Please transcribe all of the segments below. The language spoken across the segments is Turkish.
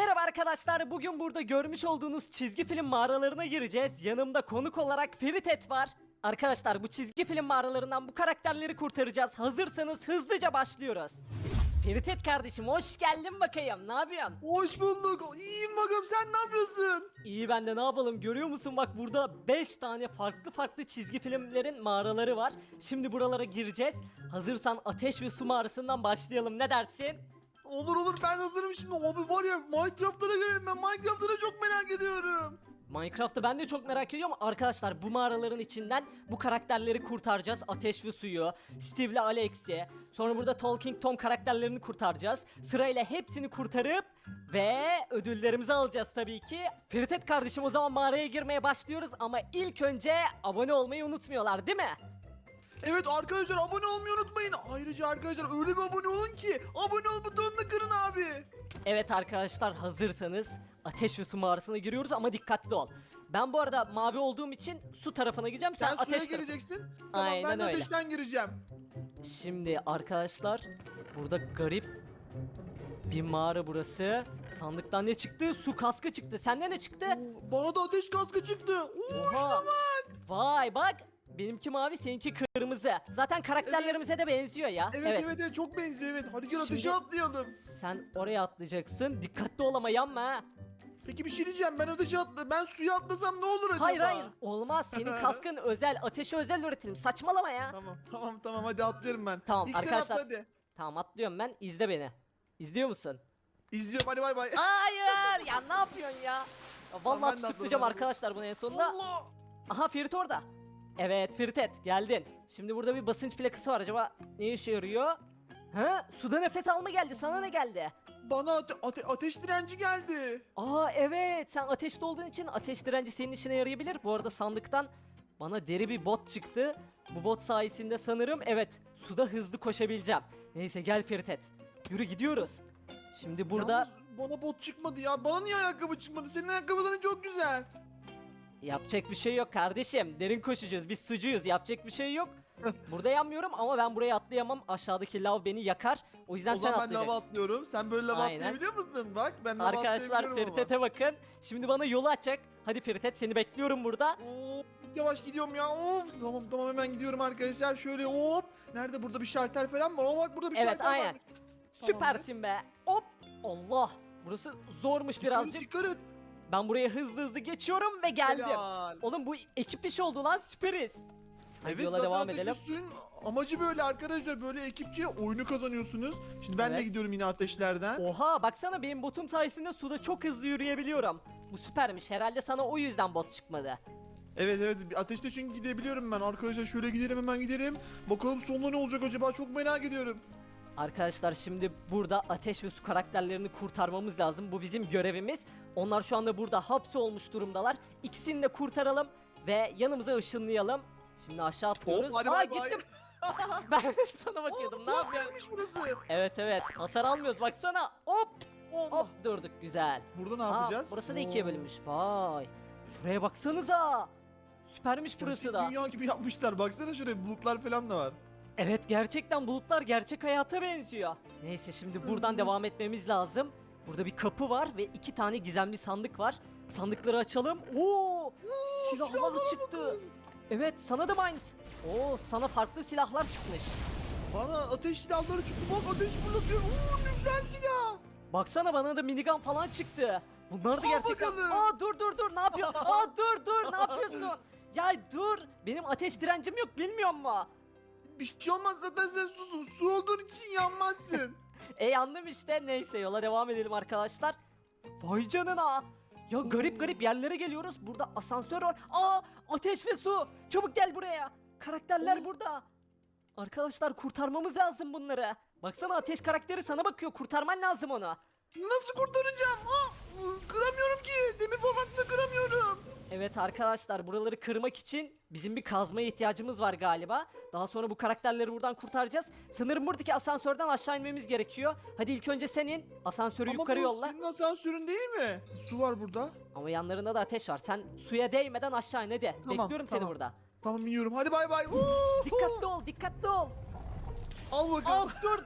Merhaba arkadaşlar. Bugün burada görmüş olduğunuz çizgi film mağaralarına gireceğiz. Yanımda konuk olarak Feritet var. Arkadaşlar bu çizgi film mağaralarından bu karakterleri kurtaracağız. Hazırsanız hızlıca başlıyoruz. Feritet kardeşim hoş geldin bakayım. Ne yapıyorsun? Hoş bulduk. İyiyim bakalım sen ne yapıyorsun? İyi ben de ne yapalım görüyor musun bak burada 5 tane farklı farklı çizgi filmlerin mağaraları var. Şimdi buralara gireceğiz. Hazırsan ateş ve su mağarasından başlayalım ne dersin? Olur olur ben hazırım şimdi. Abi var ya Minecraft'a da girelim ben Minecraft'a da çok merak ediyorum. Minecraft'ı ben de çok merak ediyorum. Arkadaşlar bu mağaraların içinden bu karakterleri kurtaracağız. Ateş ve Suyu, Steve ile Alex'i. Sonra burada Talking Tom karakterlerini kurtaracağız. Sırayla hepsini kurtarıp ve ödüllerimizi alacağız tabii ki. Feritet kardeşim o zaman mağaraya girmeye başlıyoruz ama ilk önce abone olmayı unutmuyorlar değil mi? Evet arkadaşlar abone olmayı unutmayın. Ayrıca arkadaşlar öyle bir abone olun ki abone ol butonunu kırın abi. Evet arkadaşlar hazırsanız Ateş ve Su mağarasına giriyoruz ama dikkatli ol. Ben bu arada mavi olduğum için su tarafına gireceğim. Sen, Sen suya ateş tarafına- gireceksin. Tamam Aynen ben de öyle. ateşten gireceğim. Şimdi arkadaşlar burada garip bir mağara burası. Sandıktan ne çıktı? Su kaskı çıktı. Sende ne çıktı? Bana da ateş kaskı çıktı. Oo, Oha. Vay bak. Benimki mavi, seninki kırmızı. Zaten karakterlerimize de benziyor ya. Evet, evet evet çok benziyor evet. Hadi gel Şimdi- ateşe atlayalım. Sen oraya atlayacaksın. Dikkatli ol ama yanma ha. Peki bir şey diyeceğim ben ateşe atla ben suya atlasam ne olur acaba? Hayır hayır. Olmaz. Senin kaskın özel. Ateşe özel üretim. Saçmalama ya. Tamam tamam tamam hadi atlıyorum ben. Tamam, İlk sen arkadaşlar- atla hadi. Tamam atlıyorum ben. İzle beni. İzliyor musun? İzliyorum hadi bay bay. Hayır. ya ne yapıyorsun ya? Ya Tamam, Vallahi ben de tutuklayacağım atladım. arkadaşlar bunu en sonunda. Allah. Aha Ferit orada. Evet Feritet geldin. Şimdi burada bir basınç plakası var acaba ne işe yarıyor? Ha suda nefes alma geldi sana ne geldi? Bana ate- ate- ateş direnci geldi. Aa evet sen ateşte olduğun için ateş direnci senin işine yarayabilir. Bu arada sandıktan bana deri bir bot çıktı. Bu bot sayesinde sanırım evet suda hızlı koşabileceğim. Neyse gel Feritet. Yürü gidiyoruz. Şimdi burada Yalnız bana bot çıkmadı ya. Bana niye ayakkabı çıkmadı? Senin ayakkabıların çok güzel. Yapacak bir şey yok kardeşim. Derin koşacağız. Biz sucuyuz. Yapacak bir şey yok. Burada yanmıyorum ama ben buraya atlayamam. Aşağıdaki lav beni yakar. O yüzden o sen zaman ben atlayacaksın. lava atlıyorum. Sen böyle lava Aynen. atlayabiliyor musun? Bak ben lava Arkadaşlar atlayabiliyorum ama. Bakın. Şimdi bana yolu açacak. Hadi Feritet seni bekliyorum burada. Oo, yavaş gidiyorum ya. Of. Tamam tamam hemen gidiyorum arkadaşlar. Şöyle hop. Nerede burada bir şalter falan var? Aa bak burada bir Evet şalter aynen. varmış. Süpersin be. Hop. Allah. Burası zormuş birazcık. Dikkat et. Ben buraya hızlı hızlı geçiyorum ve geldim. Helal. Oğlum bu ekip işi oldu lan süperiz. Hadi Evet yola zaten devam Ateş edelim. Su'nun amacı böyle arkadaşlar. Böyle ekipçe oyunu kazanıyorsunuz. Şimdi ben de Evet. gidiyorum yine ateşlerden. Oha baksana benim botum sayesinde suda çok hızlı yürüyebiliyorum. Bu süpermiş. Herhalde sana o yüzden bot çıkmadı. Evet evet ateşte çünkü gidebiliyorum ben arkadaşlar şöyle gidelim hemen gidelim. Bakalım sonunda ne olacak acaba çok merak ediyorum. Arkadaşlar şimdi burada ateş ve su karakterlerini kurtarmamız lazım. Bu bizim görevimiz. Onlar şu anda burada hapsolmuş durumdalar. İkisini de kurtaralım ve yanımıza ışınlayalım. Şimdi aşağı atlıyoruz. Hadi Aa bay bay. gittim. ben sana bakıyordum. ne yapıyorsun? Neymiş burası? Evet evet. Hasar almıyoruz. Baksana. Hop hop durduk. Güzel. Burada ne Aa, yapacağız? burası da ikiye bölünmüş. Vay. Şuraya baksanıza. Süpermiş burası Gerçek da. Dünya gibi yapmışlar. Baksana şuraya bulutlar falan da var. Evet gerçekten bulutlar gerçek hayata benziyor. Neyse şimdi buradan devam etmemiz lazım. Burada bir kapı var ve iki tane gizemli sandık var. Sandıkları açalım. Oo! Silahlar çıktı. Evet sana da mı aynısı? Oo sana farklı silahlar çıkmış. Bana ateş silahları çıktı. Bak ateş fırlatıyor. Oo nükleer silah. Baksana bana da minigun falan çıktı. Bunlar da Al gerçekten... bakalım. Aa dur dur dur ne yapıyorsun? Aa dur dur ne yapıyorsun? Ya dur benim ateş direncim yok bilmiyor musun? Bir şey olmaz zaten sen susun. Su olduğun için yanmazsın. E yandım işte. Neyse yola devam edelim arkadaşlar. Vay canına. Ya garip garip yerlere geliyoruz. Burada asansör var. Aa ateş ve su. Çabuk gel buraya. Karakterler Oh. burada. Arkadaşlar kurtarmamız lazım bunları. Baksana ateş karakteri sana bakıyor. Kurtarman lazım onu. Nasıl kurtaracağım? Ha, kıramıyorum ki. Demir parmakla kıramıyorum. Evet arkadaşlar buraları kırmak için bizim bir kazmaya ihtiyacımız var galiba. Daha sonra bu karakterleri buradan kurtaracağız. Sanırım buradaki asansörden aşağı inmemiz gerekiyor. Hadi ilk önce senin asansörü Ama yukarı bu yolla. senin asansörün değil mi? Su var burada. Ama yanlarında da ateş var. Sen suya değmeden aşağı in hadi. Tamam, Bekliyorum seni tamam. burada. Tamam iniyorum. Hadi bay bay. Dikkatli ol, dikkatli ol. Al bakalım. Al dur.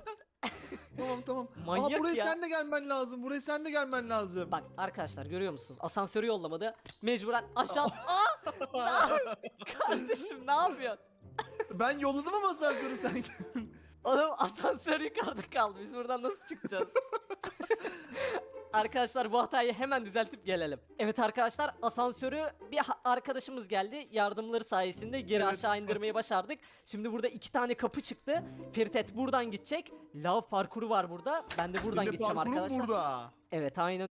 tamam tamam. Manyak Aa, buraya ya. sen de gelmen lazım. Buraya sen de gelmen lazım. Bak arkadaşlar görüyor musunuz? Asansörü yollamadı. Mecburen aşağı... Aa! Kardeşim ne yapıyorsun? Ben yolladım ama asansörü sen. Oğlum asansör yukarıda kaldı. Biz buradan nasıl çıkacağız? Arkadaşlar bu hatayı hemen düzeltip gelelim. Evet arkadaşlar asansörü bir arkadaşımız geldi. Yardımları sayesinde geri Evet. aşağı indirmeyi başardık. Şimdi burada iki tane kapı çıktı. Feritet buradan gidecek. Lav parkuru var burada. Ben de buradan gideceğim arkadaşlar. burada. Evet aynen